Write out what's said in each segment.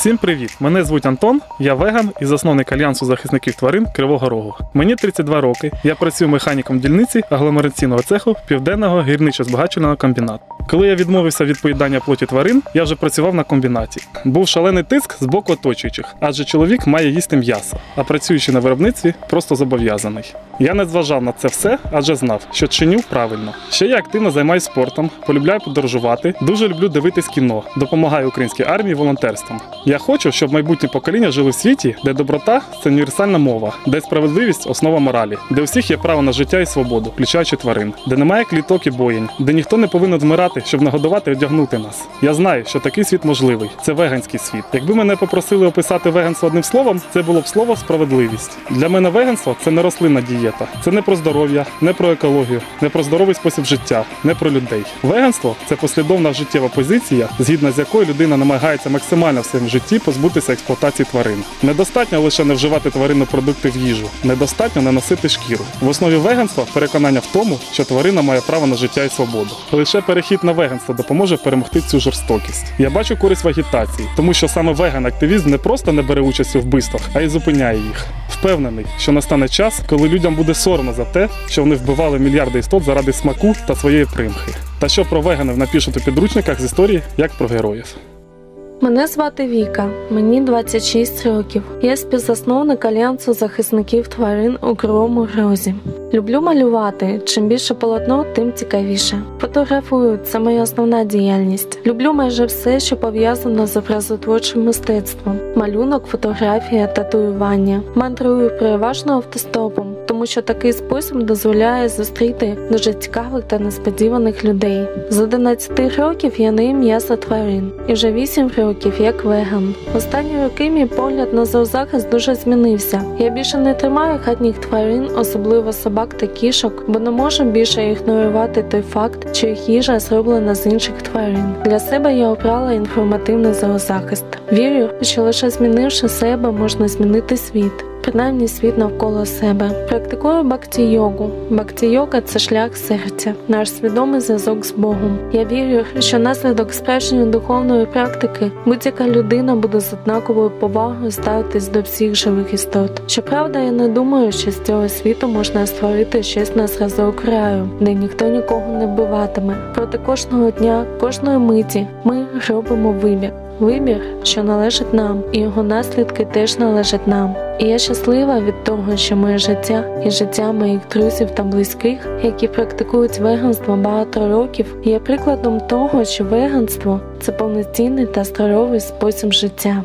Всім привіт! Мене звуть Антон, я веган і засновник Альянсу захисників тварин Кривого Рогу. Мені 32 роки. Я працюю механіком дільниці агломераційного цеху Південного гірничо-збагачувального комбінату. Коли я відмовився від поїдання плоті тварин, я вже працював на комбінаті. Був шалений тиск з боку оточуючих, адже чоловік має їсти м'ясо, а працюючи на виробництві, просто зобов'язаний. Я не зважав на це все, адже знав, що чиню правильно. Ще я активно займаюся спортом, полюбляю подорожувати, дуже люблю дивитись кіно, допомагаю українській армії волонтерством. Я хочу, щоб майбутні покоління жили в світі, де доброта це універсальна мова, де справедливість основа моралі, де у всіх є право на життя і свободу, включаючи тварин, де немає кліток і боєнь, де ніхто не повинен вмирати, щоб нагодувати одягнути нас. Я знаю, що такий світ можливий. Це веганський світ. Якби мене попросили описати веганство одним словом, це було б слово справедливість. Для мене веганство це не рослинна дієта, це не про здоров'я, не про екологію, не про здоровий спосіб життя, не про людей. Веганство це послідовна життєва позиція, згідно з якою людина намагається максимально в своєму житті позбутися експлуатації тварин. Недостатньо лише не вживати тваринні продукти в їжу, недостатньо не носити шкіру. В основі веганства переконання в тому, що тварина має право на життя і свободу. Лише перехід на веганство допоможе перемогти цю жорстокість. Я бачу користь в агітації, тому що саме веган-активізм не просто не бере участь у вбивствах, а й зупиняє їх. Впевнений, що настане час, коли людям буде соромно за те, що вони вбивали мільярди істот заради смаку та своєї примхи. Та що про веганів напишуть у підручниках з історії, як про героїв. Мене звати Віка, мені 26 років. Я співзасновник Альянсу захисників тварин у Кривому Розі. Люблю малювати. Чим більше полотно, тим цікавіше. Фотографую це моя основна діяльність. Люблю майже все, що пов'язано з образотворчим мистецтвом: малюнок, фотографія, татуювання. Мандрую переважно автостопом, тому що такий спосіб дозволяє зустріти дуже цікавих та несподіваних людей. З 11 років я не м'ясо тварин, і вже 8 років як веган. Останні роки мій погляд на зоозахист дуже змінився. Я більше не тримаю хатніх тварин, особливо собак та кішок, бо не можу більше ігнорувати той факт, що їх їжа зроблена з інших тварин. Для себе я обрала інформативний зоозахист. Вірю, що лише змінивши себе, можна змінити світ. Принаймні світ навколо себе. Практикую бакті-йогу. Бакті-йога – це шлях серця, наш свідомий зв'язок з Богом. Я вірю, що наслідок справжньої духовної практики будь-яка людина буде з однаковою повагою ставитись до всіх живих істот. Щоправда, я не думаю, що з цього світу можна створити щось на зразок раю, де ніхто нікого не вбиватиме. Проти кожного дня, кожної миті ми робимо вибір. Вибір, що належить нам, і його наслідки теж належать нам. І я щаслива від того, що моє життя і життя моїх друзів та близьких, які практикують веганство багато років, є прикладом того, що веганство це повноцінний та здоровий спосіб життя.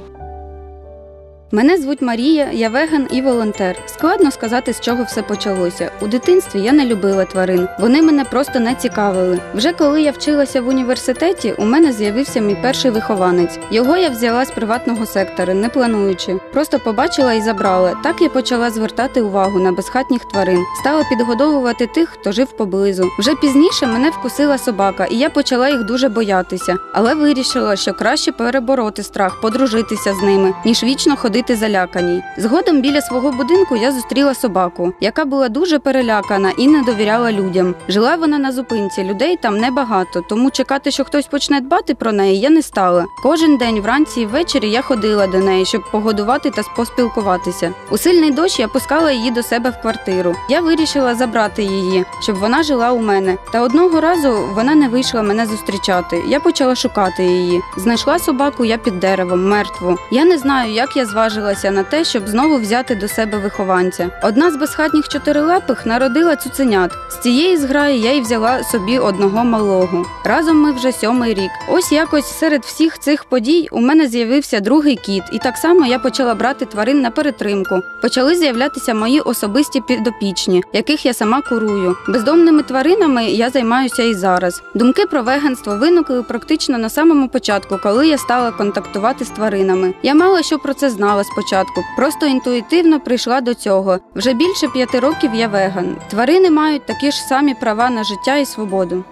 Мене звуть Марія, я веган і волонтер. Складно сказати, з чого все почалося. У дитинстві я не любила тварин. Вони мене просто не цікавили. Вже коли я вчилася в університеті, у мене з'явився мій перший вихованець. Його я взяла з приватного сектора, не плануючи. Просто побачила і забрала. Так я почала звертати увагу на безхатніх тварин, стала підгодовувати тих, хто жив поблизу. Вже пізніше мене вкусила собака, і я почала їх дуже боятися, але вирішила, що краще перебороти страх, подружитися з ними, ніж вічно ходити заляканій. Згодом біля свого будинку я зустріла собаку, яка була дуже перелякана і не довіряла людям. Жила вона на зупинці, людей там небагато, тому чекати, що хтось почне дбати про неї, я не стала. Кожен день вранці і ввечері я ходила до неї, щоб погодувати та поспілкуватися. У сильний дощ я пускала її до себе в квартиру. Я вирішила забрати її, щоб вона жила у мене. Та одного разу вона не вийшла мене зустрічати. Я почала шукати її. Знайшла собаку я під деревом, мертву. Я не знаю, як я зважилася на те, щоб знову взяти до себе вихованця. Одна з безхатніх чотирилапих народила цуценят. З цієї зграї я й взяла собі одного малого. Разом ми вже сьомий рік. Ось якось серед всіх цих подій у мене з'явився другий кіт, і так само я почала брати тварин на перетримку. Почали з'являтися мої особисті підопічні, яких я сама курую. Бездомними тваринами я займаюся і зараз. Думки про веганство виникли практично на самому початку, коли я стала контактувати з тваринами. Я мало що про це знала спочатку, просто інтуїтивно прийшла до цього. Вже більше п'яти років я веган. Тварини мають такі ж самі права на життя і свободу.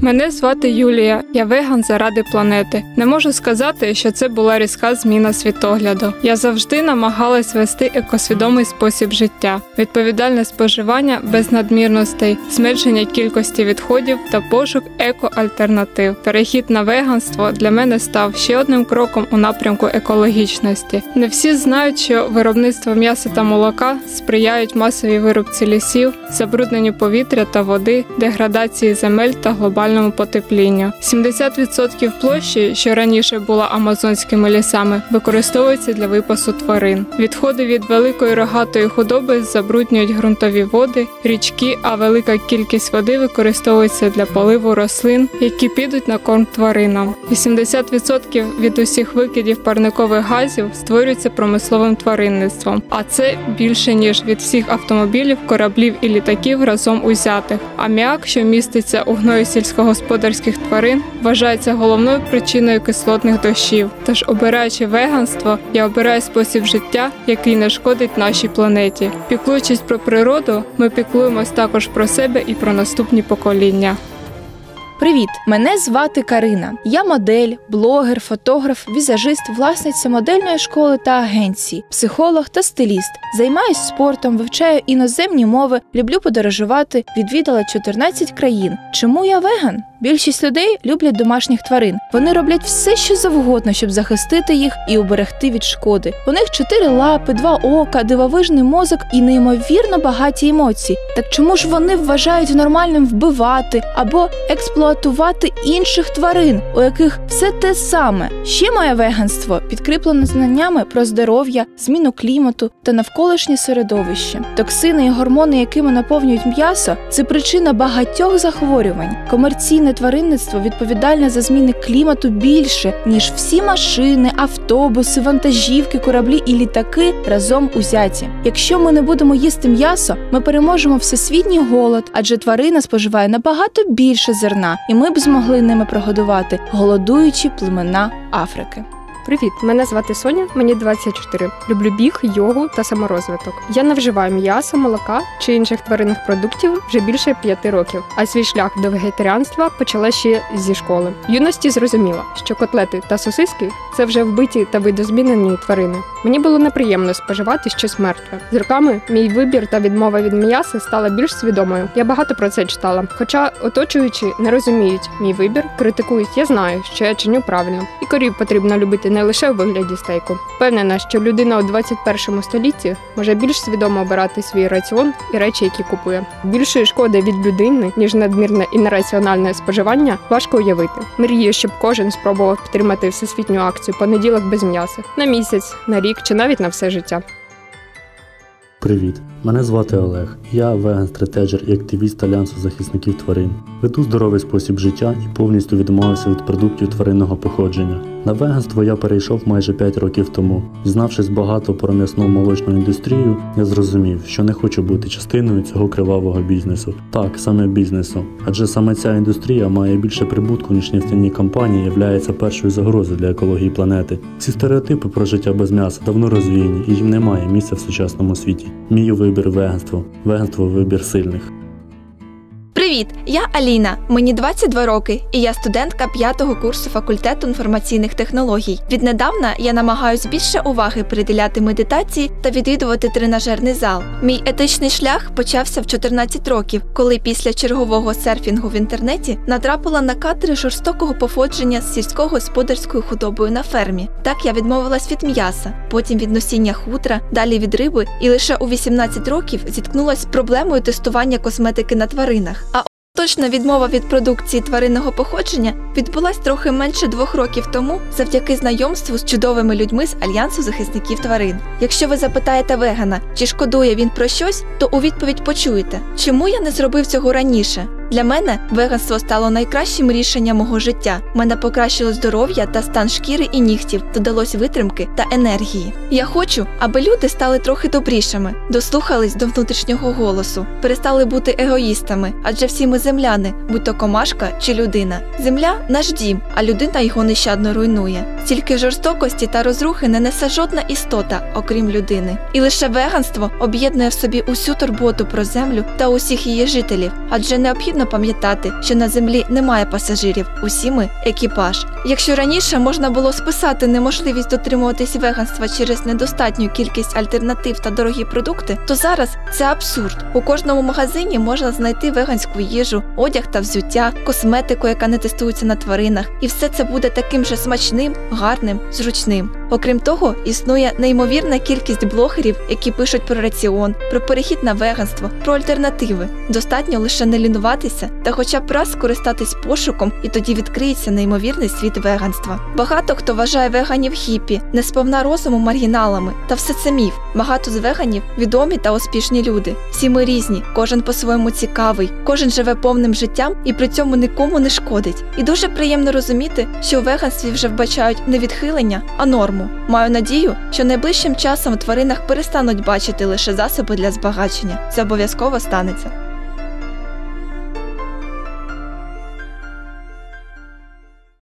Мене звати Юлія, я веган заради планети. Не можу сказати, що це була різка зміна світогляду. Я завжди намагалась вести екосвідомий спосіб життя, відповідальне споживання без надмірностей, зменшення кількості відходів та пошук екоальтернатив. Перехід на веганство для мене став ще одним кроком у напрямку екологічності. Не всі знають, що виробництво м'яса та молока сприяють масовій вирубці лісів, забрудненню повітря та води, деградації земель та глобальному потеплінню. 70% площі, що раніше була амазонськими лісами, використовується для випасу тварин. Відходи від великої рогатої худоби забруднюють ґрунтові води, річки, а велика кількість води використовується для поливу рослин, які підуть на корм тваринам. 80% від усіх викидів парникових газів створюється промисловим тваринництвом, а це більше ніж від всіх автомобілів, кораблів і літаків разом узятих. Аміак, що міститься у гної сільськогосподарських тварин, вважається головною причиною кислотних дощів. Тож, обираючи веганство, я обираю спосіб життя, який не шкодить нашій планеті. Піклуючись про природу, ми піклуємось також про себе і про наступні покоління. Привіт! Мене звати Карина. Я модель, блогер, фотограф, візажист, власниця модельної школи та агенції, психолог та стиліст. Займаюсь спортом, вивчаю іноземні мови, люблю подорожувати, відвідала 14 країн. Чому я веган? Більшість людей люблять домашніх тварин. Вони роблять все, що завгодно, щоб захистити їх і уберегти від шкоди. У них чотири лапи, два ока, дивовижний мозок і неймовірно багаті емоції. Так чому ж вони вважають нормальним вбивати або експлуатувати інших тварин, у яких все те саме? Ще моє веганство підкріплене знаннями про здоров'я, зміну клімату та навколишнє середовище. Токсини і гормони, якими наповнюють м'ясо, це причина багатьох захворювань. Комерційне тваринництво відповідальне за зміни клімату більше, ніж всі машини, автобуси, вантажівки, кораблі і літаки разом узяті. Якщо ми не будемо їсти м'ясо, ми переможемо всесвітній голод, адже тварина споживає набагато більше зерна, і ми б змогли ними прогодувати голодуючі племена Африки. Привіт, мене звати Соня, мені 24. Люблю біг, йогу та саморозвиток. Я не вживаю м'яса, молока чи інших тваринних продуктів вже більше п'яти років, а свій шлях до вегетаріанства почала ще зі школи. В юності зрозуміла, що котлети та сосиски це вже вбиті та видозмінені тварини. Мені було неприємно споживати щось мертве. З роками мій вибір та відмова від м'яса стала більш свідомою. Я багато про це читала. Хоча оточуючі не розуміють мій вибір, критикують, я знаю, що я чиню правильно, і корів потрібно любити не лише у вигляді стейку. Впевнена, що людина у 21 столітті може більш свідомо обирати свій раціон і речі, які купує. Більшої шкоди від людини, ніж надмірне і нераціональне споживання, важко уявити. Мрію, щоб кожен спробував підтримати всесвітню акцію понеділок без м'яса на місяць, на рік чи навіть на все життя. Привіт, мене звати Олег. Я веган-стратеджер і активіст Альянсу захисників тварин. Веду здоровий спосіб життя і повністю відмовився від продуктів тваринного походження. На веганство я перейшов майже 5 років тому. Дізнавшись багато про м'ясну молочну індустрію, я зрозумів, що не хочу бути частиною цього кривавого бізнесу. Так, саме бізнесу. Адже саме ця індустрія має більше прибутку, ніж нефтяні компанії, являється першою загрозою для екології планети. Ці стереотипи про життя без м'яса давно розвіяні і їм немає місця в сучасному світі. Мій вибір веганство. Веганство вибір сильних. Привіт, я Аліна. Мені 22 роки, і я студентка п'ятого курсу факультету інформаційних технологій. Віднедавна я намагаюсь більше уваги приділяти медитації та відвідувати тренажерний зал. Мій етичний шлях почався в 14 років, коли після чергового серфінгу в інтернеті натрапила на кадри жорстокого походження з сільськогосподарською худобою на фермі. Так я відмовилась від м'яса, потім від носіння хутра, далі від риби, і лише у 18 років зіткнулась з проблемою тестування косметики на тваринах. Точна відмова від продукції тваринного походження відбулась трохи менше двох років тому завдяки знайомству з чудовими людьми з Альянсу захисників тварин. Якщо ви запитаєте вегана, чи шкодує він про щось, то у відповідь почуєте, чому я не зробив цього раніше. Для мене веганство стало найкращим рішенням мого життя. Мене покращило здоров'я та стан шкіри і нігтів, додалось витримки та енергії. Я хочу, аби люди стали трохи добрішими, дослухались до внутрішнього голосу, перестали бути егоїстами, адже всі ми земляни, будь то комашка чи людина. Земля наш дім, а людина його нещадно руйнує. Тільки жорстокості та розрухи не несе жодна істота, окрім людини. І лише веганство об'єднує в собі усю турботу про землю та усіх її жителів, адже необхідно потрібно пам'ятати, що на землі немає пасажирів, усі ми екіпаж. Якщо раніше можна було списати неможливість дотримуватись веганства через недостатню кількість альтернатив та дорогі продукти, то зараз це абсурд. У кожному магазині можна знайти веганську їжу, одяг та взуття, косметику, яка не тестується на тваринах, і все це буде таким же смачним, гарним, зручним. Окрім того, існує неймовірна кількість блогерів, які пишуть про раціон, про перехід на веганство, про альтернативи. Достатньо лише не лінуватися та хоча б раз скористатись пошуком, і тоді відкриється неймовірний світ веганства. Багато хто вважає веганів хіпі, несповна розуму маргіналами, та все це міф. Багато з веганів відомі та успішні люди. Всі ми різні, кожен по-своєму цікавий, кожен живе повним життям і при цьому нікому не шкодить. І дуже приємно розуміти, що у веганстві вже вбачають не відхилення, а норму. Маю надію, що найближчим часом в тваринах перестануть бачити лише засоби для збагачення. Це обов'язково станеться.